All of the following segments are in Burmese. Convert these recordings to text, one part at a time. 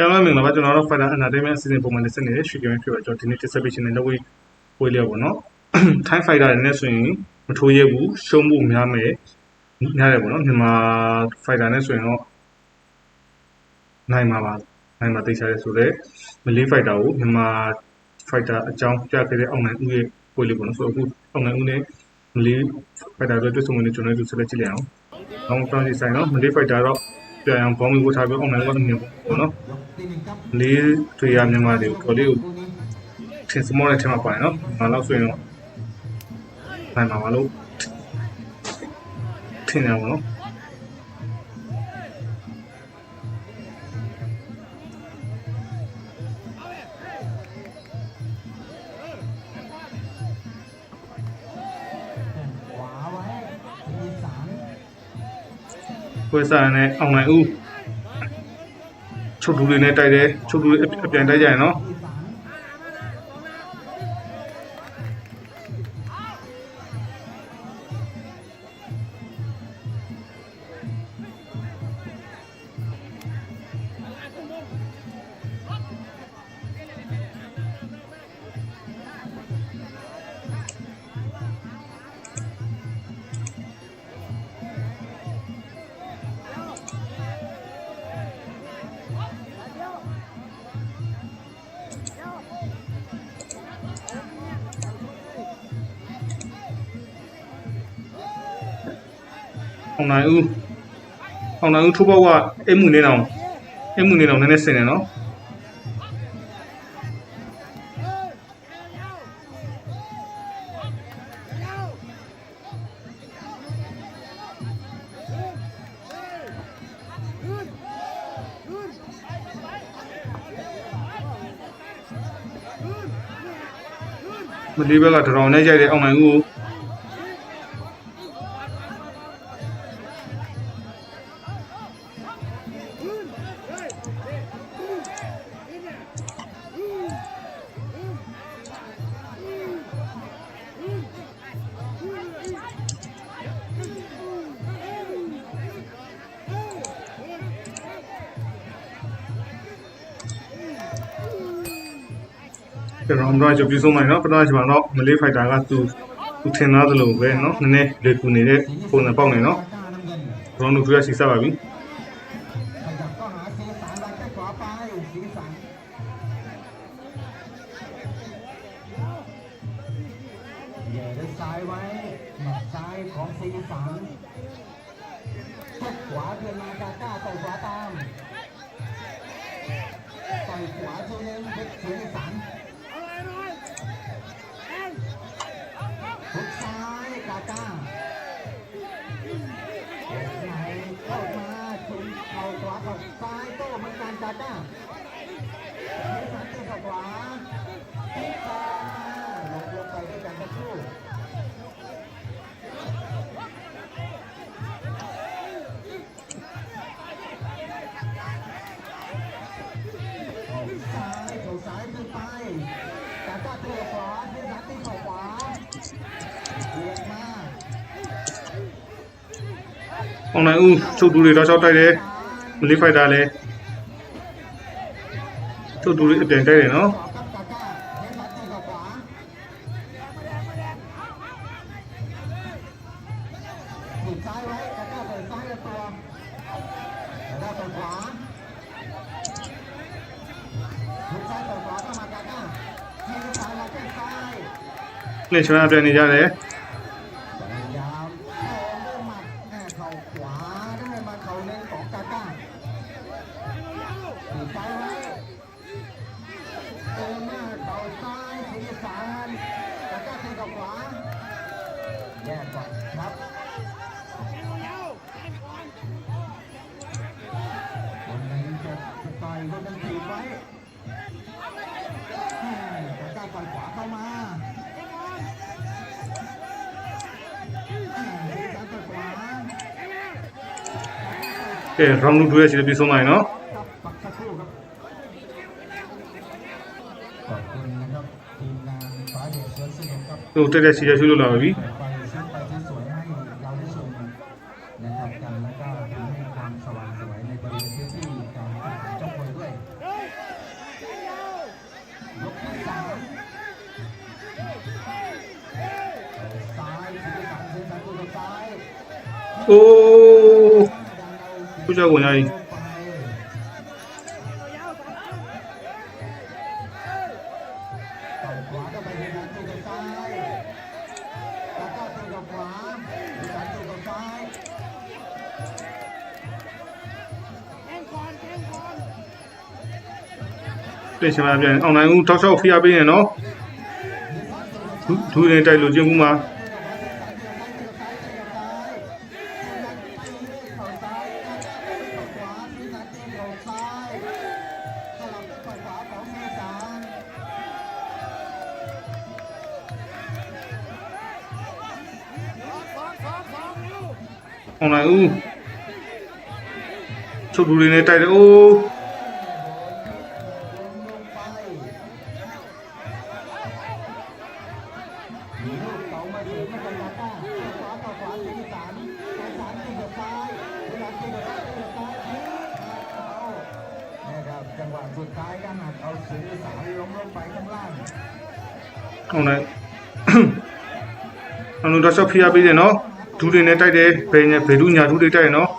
ပြန်လာမင်္ဂလာပါကျွန်တော်တို့ Fighter Entertainment အစီအစဉ်ပုံမှန်နဲ့ဆက်နေတဲ့ရွှေကင်းဖြစ်ပါကျွန်တော်ဒီနေ့ distribution နဲ့လက်ဝဲဝေးလျောက်ပေါ့နော် Time Fighter တွေနဲ့ဆိုရင်မထိုးရဲဘူးရှုံးမှုများမယ်များတယ်ပေါ့နော်မြန်မာ Fighter နဲ့ဆိုရင်တော့နိုင်မှာပါနိုင်မှာသိချရတယ်ဆိုတော့မလေး Fighter ကိုမြန်မာ Fighter အကြောင်းပြခဲ့တဲ့အောင်နိုင်ဦးရဲ့ဝေးလေးပေါ့နော်ဆိုတော့အခုအောင်နိုင်ဦးနဲ့မလေး Fighter တွေတွေ့ဆုံမှုနဲ့ကျွန်တော်တို့ဆက်လက်ကြည့်လိုက်အောင်။အောင်တောင်းစီဆိုင်နော်မလေး Fighter တော့ ပြန်အောင်ဘောင်းမီဝတ်ထားပြီးအောင်နိုင်ကအမြင်ပေါ့နော်။လေးတွေရမြန်မာတွေကိုတော်လေးကိုထင်စမောတဲ့ထဲမှာပါတယ်နော်။မလောက်ဆိုရင်တော့နိုင်မှာပါလို့ထင်တယ်ပေါ့နော် ပွဲစားနဲ့အောင်နိုင်ဦးချုပ်တူတွေနဲ့တိုက်တယ်ချုပ်တူတွေအပြန်တိုက်ကြရင်နော် အောင်နိုင်ဦးအောင်နိုင်ဦးထိုးပေါက်ကအိမ်မှုနေအောင်အိမ်မှုနေအောင်နည်းနည်းဆင်နေနော်။မလေးဘက်ကတရောင်နဲ့ရိုက်တဲ့အောင်နိုင်ဦးကို ကျွန်တော်အမရကြပြီးဆုံးမယ်နော်ပထမချိန်မှာတော့မလေးဖိုက်တာကသူသူထင်သားသလိုပဲနော်နည်းနည်းလေကူနေတဲ့ပုံစံပေါက်နေနော် ก้าน้ำเงินဘရောင်းတို့ထူရစီစားပါပြီ ขยับก็หาสีสันแล้วแค่ขวาไปสีสันเหย่ด้วยซ้ายไว้หมัดซ้ายของสีสันแค่ขวาเพื่อนมากาก้าต่อยขวาตามต่อยขวาทีนึงเป็นสีสัน ။အောင်နိုင်ဦးချုပ်သူတွေတော့၆တိုက်တယ်။မလေးဖိုက်တာလည်းချုပ်သူတွေအပြန်တိုက်တယ်နော်။လက်ချမ်းအပြန်နေကြတယ်။ กับขวา แยกก่อนครับคนไหนจะจะต่อยคนนั้นถีบไว้แต่กล้าต่อขวาเข้ามาเอเครองลูกด้วยศิลปินสมัยเนาะ เรบานฟ้าเด็สวนสนุงได้ชมะวิเอ้รีายสดสันสุนวยนเพี่ ข้าไปในการตีกับซ้ายแล้วก็ตีกับขวาในการตีกับซ้าย ပြင်ရှင်မပြန်အောင်နိုင်ဦးတောက်ချောက်ဖိအားပေးရင်နော်ဒူးရင်တိုက်လို့ချင်းဘူးမှာ ဟွန်လိုက်ဦးချုပ်လူတွေနဲ့တိုက်တယ်အိုးဟုတ်တယ်အလုံးတော့ရှော့ဖျားပေးတယ်နော် ဒူးလေးနဲ့တိုက်တယ်ဘယ်ညာဘယ်ဒူးညာဒူးလေးတိုက်ရနော်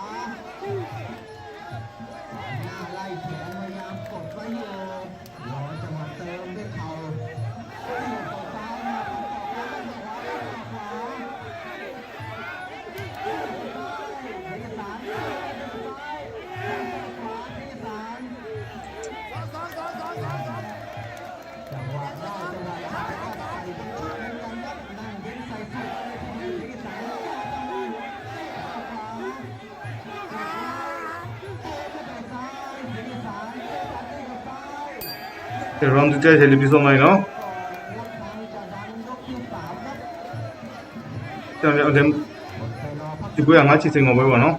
ဒီ round တစ်ချက်ချက်လေးပြီးဆုံးလိုက်နော်ကျွန်တော်ဒီဒီကွေးကငါချစ်စင်ကိုပဲပေါ့နော်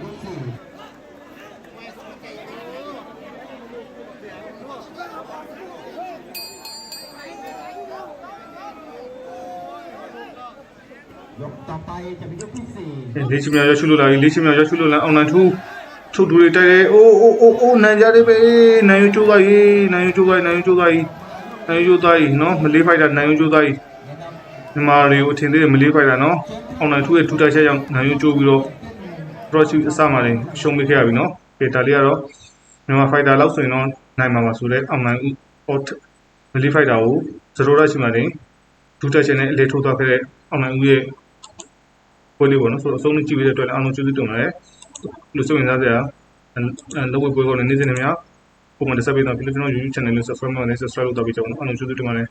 ยก ထုတ်တူတွေတိုက်တယ်အိုးအိုးအိုးအိုးနိုင်ကြတယ်ပဲနိုင်ယူချိုးသားကြီးနိုင်ယူချိုးသားကြီးနိုင်ယူချိုးသားကြီးနိုင်ယူချိုးသားကြီးနော်မလေးဖိုက်တာနိုင်ယူချိုးသားကြီးမြန်မာတွေကိုအထင်သေးတယ်မလေးဖိုက်တာနော်အောင်နိုင်ထူးရဲ့ထူတာချက်ကြောင့်နိုင်ယူချိုးပြီးတော့ cross အစမှလည်းရှုံးမိခဲ့ရပြီနော်ပေဒါလေးကတော့မြန်မာဖိုက်တာလောက်ဆိုရင်တော့နိုင်မှာပါဆိုတော့အောင်နိုင် hot မလေးဖိုက်တာကို0ရက်ရှိမှတင်ဒူတက်ချင်နဲ့အလေထိုးသွားခဲ့တဲ့အောင်နိုင်ဦးရဲ့ပွဲလေးပေါ့နော်ဆိုတော့အဆုံးနဲ့ကြည့်ပြီးတဲ့အတွက်လည်းအားလုံးကျေးဇူးတင်ပါတယ် လူစုဝင်သားစရာအဲလောကပွဲကောလည်းနေ့စဉ်နဲ့များပုံမှန်တက်ဆက်ပေးတော့ Filipino YouTube channel လေး subscribe လုပ်နေ subscribe လုပ်တော့ပြီးကြအောင်အားလုံးကျေးဇူးတင်ပါတယ်